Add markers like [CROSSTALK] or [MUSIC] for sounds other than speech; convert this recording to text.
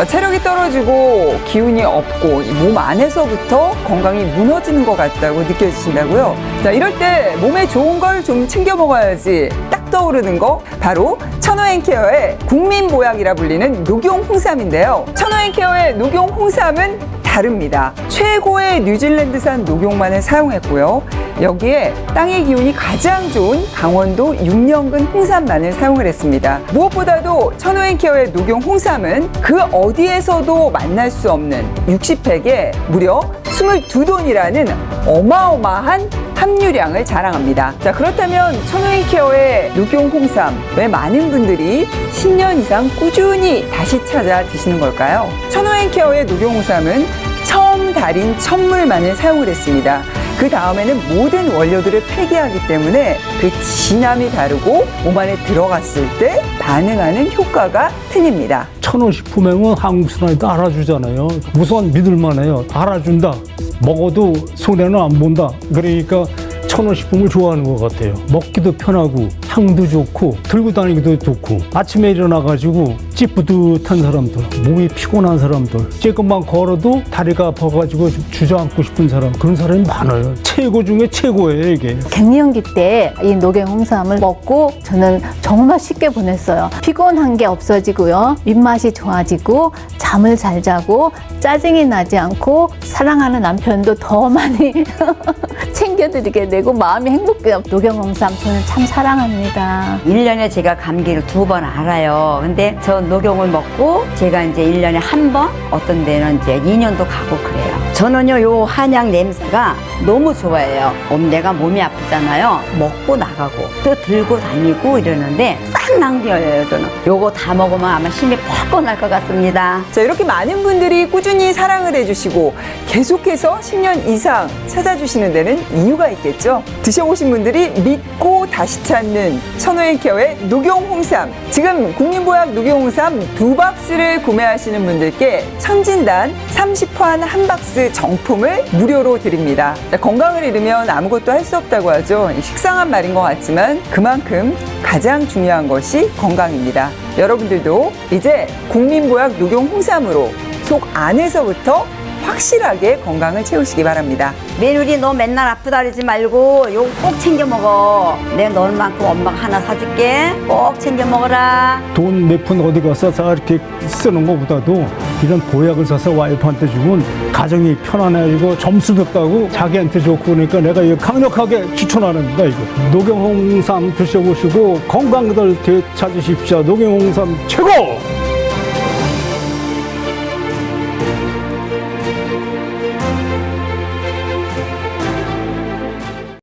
어, 체력이 떨어지고 기운이 없고 이몸 안에서부터 건강이 무너지는 것 같다고 느껴지신다고요? 자, 이럴 때 몸에 좋은 걸 좀 챙겨 먹어야지 딱 떠오르는 거 바로 천호앤케어의 국민 보약이라 불리는 녹용 홍삼인데요. 천호앤케어의 녹용 홍삼은 다릅니다. 최고의 뉴질랜드산 녹용만을 사용했고요. 여기에 땅의 기운이 가장 좋은 강원도 6년근 홍삼만을 사용을 했습니다. 무엇보다도 천호앤케어의 녹용 홍삼은 그 어디에서도 만날 수 없는 60팩에 무려 22돈이라는 어마어마한 함유량을 자랑합니다. 자, 그렇다면 천호앤케어의 녹용 홍삼 왜 많은 분들이 10년 이상 꾸준히 다시 찾아 드시는 걸까요? 천호앤케어의 녹용 홍삼은 처음 달인 첨물만을 사용을 했습니다. 그 다음에는 모든 원료들을 폐기하기 때문에 그 진함이 다르고 몸 안에 들어갔을 때 반응하는 효과가 틀립니다. 천원식품행은 한국 사람이 알아주잖아요. 우선 믿을만해요. 알아준다. 먹어도 손해는 안 본다. 그러니까 천원식품을 좋아하는 것 같아요. 먹기도 편하고 향도 좋고 들고 다니기도 좋고 아침에 일어나가지고 찌뿌듯한 사람들, 몸이 피곤한 사람들, 조금만 걸어도 다리가 아파가지고 좀 주저앉고 싶은 사람 그런 사람이 많아요. 최고 중에 최고예요 이게. 갱년기 때 이 녹용 홍삼을 먹고 저는 정말 쉽게 보냈어요. 피곤한 게 없어지고요. 입맛이 좋아지고 잠을 잘 자고 짜증이 나지 않고 사랑하는 남편도 더 많이 [LAUGHS] 챙겨드리게 되고 마음이 행복해요. 녹용 홍삼 저는 참 사랑합니다. 일년에 제가 감기를 두 번 알아요. 근데 저 녹용을 먹고 제가 이제 일년에 한 번, 어떤 데는 이제 2년도 가고 그래요. 저는요, 요 한약 냄새가 너무 좋아해요. 음, 내가 몸이 아프잖아요. 먹고 나가고 또 들고 다니고 이러는데 싹 낭비어요, 저는. 요거 다 먹으면 아마 힘이 퍽퍽 날것 같습니다. 자, 이렇게 많은 분들이 꾸준히 사랑을 해주시고 계속해서 10년 이상 찾아주시는 데는 이유 가 있겠죠. 드셔보신 분들이 믿고 다시 찾는 천호앤케어의 녹용홍삼. 지금 국민보약 녹용홍삼 두 박스를 구매하시는 분들께 천진단 30환 한 박스 정품을 무료로 드립니다. 자, 건강을 잃으면 아무것도 할 수 없다고 하죠. 식상한 말인 것 같지만 그만큼 가장 중요한 것이 건강입니다. 여러분들도 이제 국민보약 녹용 홍삼으로 속 안에서부터 확실하게 건강을 채우시기 바랍니다. 며느리 너 맨날 아프다 그러지 말고 요거 꼭 챙겨 먹어. 내가 너만큼 엄마가 하나 사줄게. 꼭 챙겨 먹어라. 돈 몇 푼 어디 가서 사 이렇게 쓰는 것보다도 이런 보약을 사서 와이프한테 주면 가정이 편안해지고 점수도 따고 자기한테 좋고 그러니까 내가 이거 강력하게 추천하는 거다 이거 녹용홍삼 드셔보시고 건강들 되찾으십시오 녹용홍삼 최고!